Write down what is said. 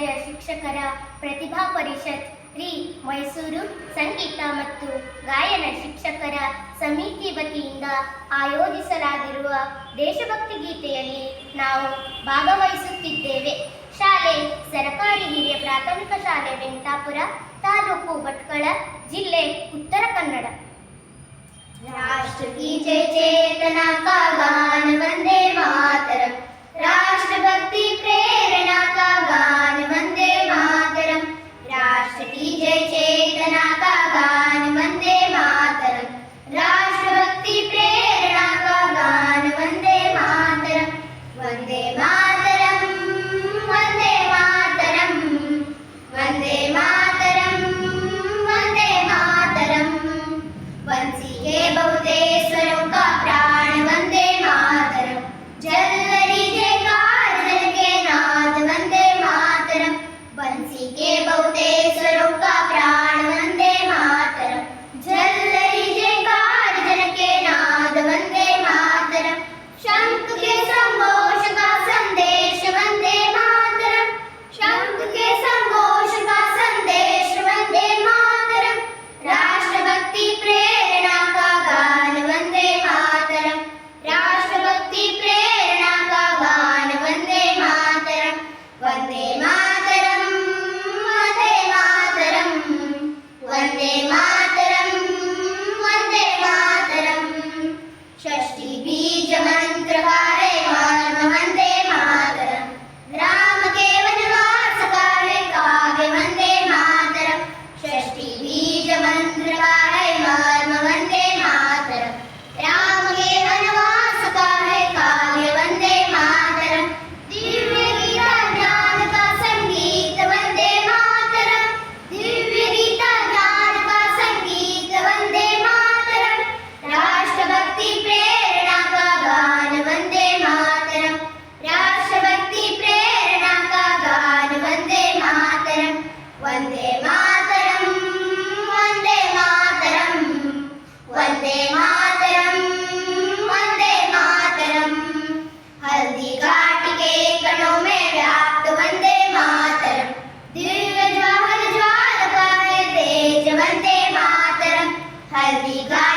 ರಾಜ್ಯ ಶಿಕ್ಷಕರ ಪ್ರತಿಭಾ ಪರಿಷತ್ ಶ್ರೀ ಮೈಸೂರು ಸಂಗೀತ ಮತ್ತು ಗಾಯನ ಶಿಕ್ಷಕರ ಸಮಿತಿ ವತಿಯಿಂದ ಆಯೋಜಿಸಲಾಗಿರುವ ದೇಶಭಕ್ತಿ ಗೀತೆಯಲ್ಲಿ ನಾವು ಭಾಗವಹಿಸುತ್ತಿದ್ದೇವೆ. ಶಾಲೆ, ಸರಕಾರಿ ಹಿರಿಯ ಪ್ರಾಥಮಿಕ ಶಾಲೆ ವೆಂಕಟಾಪುರ ತಾಲೂಕು, ಭಟ್ಕಳ ಜಿಲ್ಲೆ, ಉತ್ತರ ಕನ್ನಡ. ರಾಷ್ಟ್ರ बहुतेश्वरों का प्राण वंदे मातरम। जल Happy Glad.